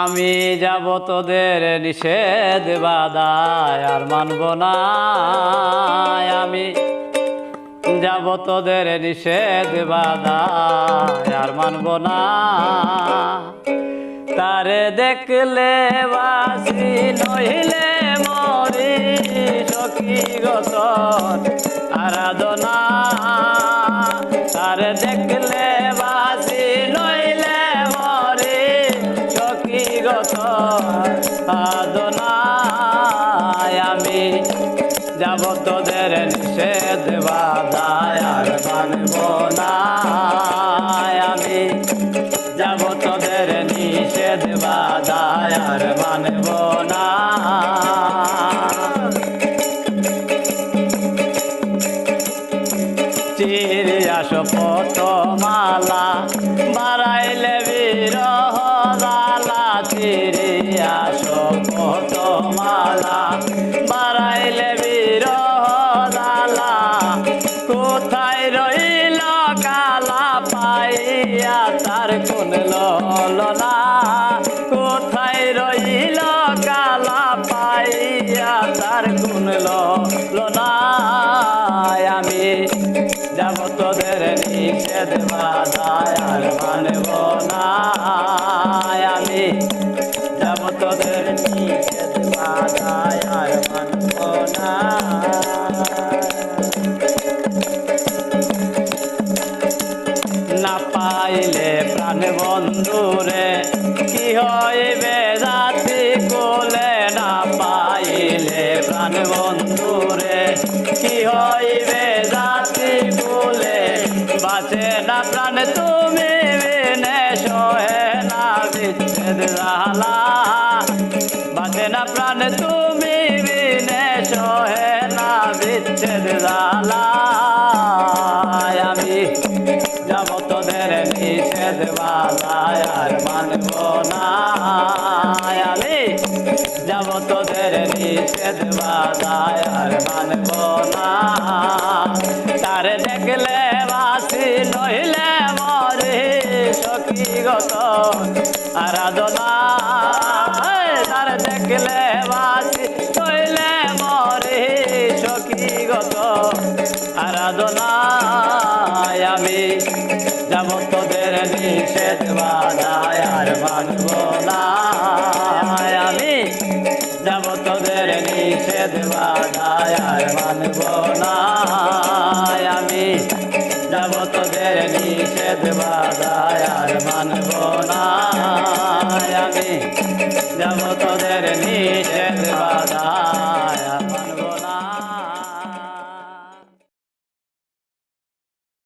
আমি যাব তোদের নিষেধ বাদায় আর মানব না। আমি যাব তোদের নিষেধ বাদায় আর মানব না। তারে দেখলে বাসি নহিলে মরি, সখী গত আরাধনা। তারে দেখলে সখী গত আদনায় আমি যাব তোদের নিষেধ বাধায় আর মানব না আমি যাব তোদের নিষেধ বাধায় আর মানব না চিরে আসো পতমালা বাড়াইলে বিরহ পাইয়া তার কোন ললনা কোথায় রইল কালা পাইয়া তার কোন ললনা আমি যাব তোদের নিষেধ বাধায় আর মানব না। না পাইলে প্রাণ বন্ধুরে কি হইবে জাতি কোলে না পাইলে প্রাণ বন্ধুরে কি হইবে জাতি কোলে বাঁচে না প্রাণ তুমি বিনে সহে না বিচ্ছেদ জালা বাঁচে না প্রাণ তুমি বিনে সহে না বিচ্ছেদ জালা তোদের নিষেধ বাধায় আর মানব না। যাব তোদের নিষেধ বাধায় আর মানব না। তার দেখলে বাসি নইলে মরে সখীগত আরাধনা। যাব তোদের নিষেধ বাধায় আর আমি যাব তোদের নিষেধ বাধায় আর আমি যাব তোদের নিষেধ না। আমি যাব তোদের